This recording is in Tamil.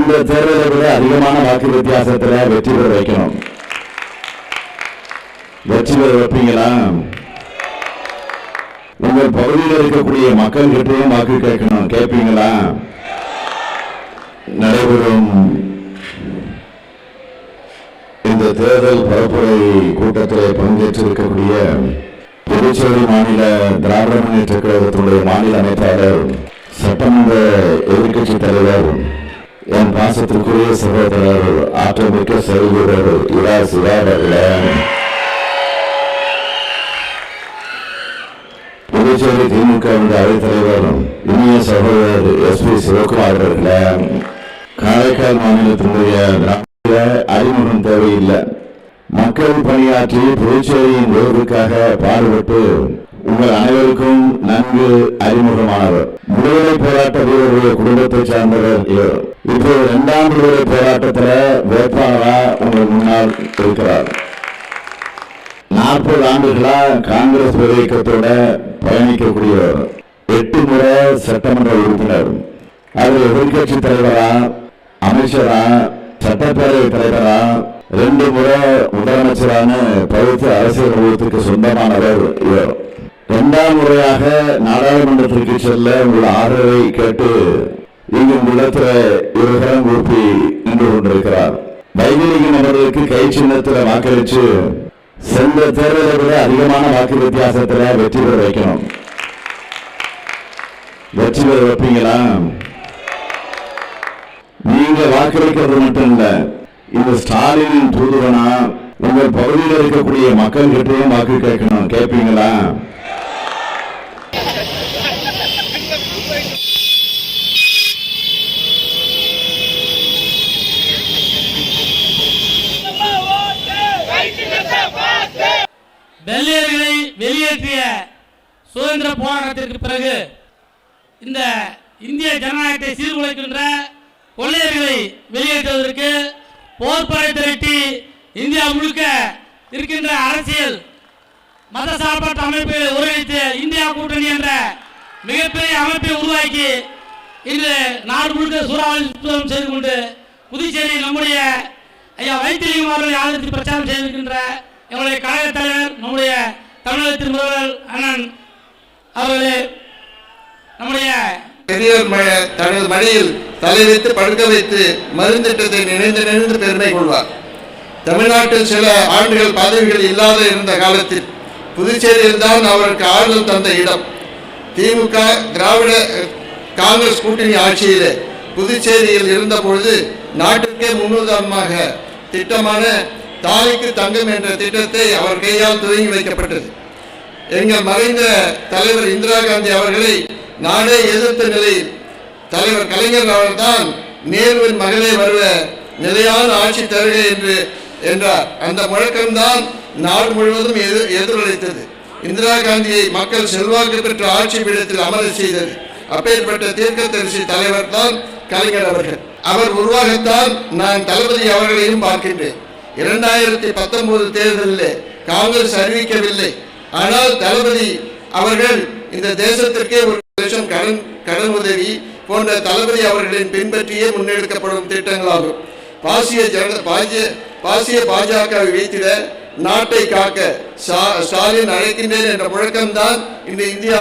இந்த தேர்தலை விட அதிகமான வாக்கு வித்தியாசத்துல வெற்றி பெற வைக்கணும். வெற்றி பெற வைப்பீங்களா? உங்கள் பகுதியில் இருக்கக்கூடிய மக்கள் கிட்டையும் வாக்கு கேட்கணும். கேட்பீங்களா? நடைபெறும் இந்த தேர்தல் பரப்புரை கூட்டத்தில் பங்கேற்றிருக்கக்கூடிய புதுச்சேரி மாநில திராவிட முன்னேற்ற கழகத்தினுடைய மாநில அமைப்பாளர் சட்டமன்ற எதிர்க்கட்சி தலைவர் என் பாசத்திற்குரிய சகோதரர் ஆற்றமிக்க செல்வீரர் இரா சிவா புதுச்சேரி திமுக அவைத்தலைவர் இனிய சகோதரர் எஸ் பி சிவகுமார் அவர்களே. காரைக்கால் மாநிலத்தினுடைய அறிமுகம் தேவையில்லை. மக்கள் பணியாற்றி புதுச்சேரியின் உயர்வுக்காக பாடுபட்டு உங்கள் அனைவருக்கும் நன்கு அறிமுகமானவர். விடுதலை போராட்ட வீரர்களுடைய குடும்பத்தை சார்ந்தவர் இவர். இப்போது இரண்டாம் விடுதலை போராட்டத்தில் வேட்பாளரா உங்கள் முன்னால் இருக்கிறார். நாற்பது ஆண்டுகளா காங்கிரஸ் இயக்கத்தோட பயணிக்கக்கூடியவர். எட்டு முறை சட்டமன்ற உறுப்பினர். அதில் எதிர்கட்சி தலைவரா அமைச்சரா சட்டப்பேரவை தலைவரா ரெண்டு முறை முதலமைச்சரான பகுத்து அரசியல் அலுவலகத்திற்கு சொந்தமானவர் முறையாக நாடாளுமன்றத்திற்கு செல்ல உங்கள் ஆதரவை கேட்டு இங்கும் உள்ளத்துல இவர்களும் கூப்பி நின்று கொண்டிருக்கிறார். வைகலிங்கம் அவர்களுக்கு கை சின்னத்துல வாக்களிச்சு சென்ற தேர்தலை விட அதிகமான வாக்கு வித்தியாசத்துல வெற்றி பெற வைக்கணும். வெற்றி பெற வைப்பீங்களா? நீங்க வாக்களிக்கிறது மட்டும் இல்ல இந்த ஸ்டாலினின் தூதுவனா உங்கள் பகுதியில் இருக்கக்கூடிய மக்கள் கிட்டையும் வாக்கு கேட்கணும். கேட்பீங்களா? வெள்ளையர்களை வெளியேற்றிய சுதந்திர போராட்டத்திற்கு பிறகு இந்த இந்திய ஜனநாயகத்தை சீர்குலைக்கின்ற கொள்ளையர்களை வெளியேற்றுவதற்கு போர்ப்படை திரட்டி இந்தியா முழுக்க இருக்கின்ற அரசியல் மத சார்பற்ற அமைப்புகளை ஒருங்கிணைத்து இந்தியா கூட்டணி என்ற மிகப்பெரிய அமைப்பை உருவாக்கி இன்று நாடு முழுக்க சூறாவளி சுத்தம் செய்து கொண்டு புதுச்சேரி நம்முடைய ஐயா வைத்திலிங்கம் அவர்களை ஆதரித்து பிரச்சாரம் செய்திருக்கின்ற எங்களுடைய கழக தலைவர் நம்முடைய தமிழகத்தின் முதல்வர் அண்ணன் அவர்களே நம்முடைய பெரியவர் தனது மடியில் தலை வைத்து படுக்க வைத்து மருந்திட்டத்தை நினைந்து நினைந்து பெருமை கொள்வார். தமிழ்நாட்டில் சில ஆண்டுகள் பதவிகள் இல்லாத இருந்த காலத்தில் புதுச்சேரியில் தான் அவருக்கு ஆறுதல் தந்த இடம். திமுக திராவிட காங்கிரஸ் கூட்டணி ஆட்சியில் புதுச்சேரியில் இருந்தபொழுது நாட்டிற்கே முன்னுதாரணமாக திட்டமான தாய்க்கு தங்கம் என்ற திட்டத்தை அவர் கையால் துவங்கி வைக்கப்பட்டது. எங்கள் மறைந்த தலைவர் இந்திரா காந்தி அவர்களை நாடே எதிர்த்த நிலையில் தலைவர் கலைஞர் அவர்தான் நேருவின் மகளே வருவ நிலையான ஆட்சி தருகை என்று என்றார். அந்த முழக்கம்தான் நாடு முழுவதும் எதிர் எதிரொலித்தது. இந்திரா காந்தியை மக்கள் செல்வாக்கு பெற்ற ஆட்சி பீடத்தில் அமர செய்தது. அப்பேற்பட்ட தீர்க்கதரிசி தலைவர் தான் கலைஞர் அவர்கள். அவர் உருவாகத்தான் நான் தளபதி அவர்களையும் பார்க்கின்றேன். இரண்டாயிரத்தி பத்தொன்பது தேர்தலில் காங்கிரஸ் அறிவிக்கவில்லை. ஆனால் தளபதி அவர்கள் இந்த தேசத்திற்கே ஒரு லட்சம் கடன் கடன் உதவி போன்ற தளபதி அவர்களின் பின்பற்றியே முன்னெடுக்கப்படும் திட்டங்களாகும். பாசிய ஜன பாஜ பாசிய பாஜகவை வைத்திட நாட்டை காக்க ஸ்டாலின் அழைக்கின்றேன் என்ற முழக்கம்தான் இந்த இந்தியா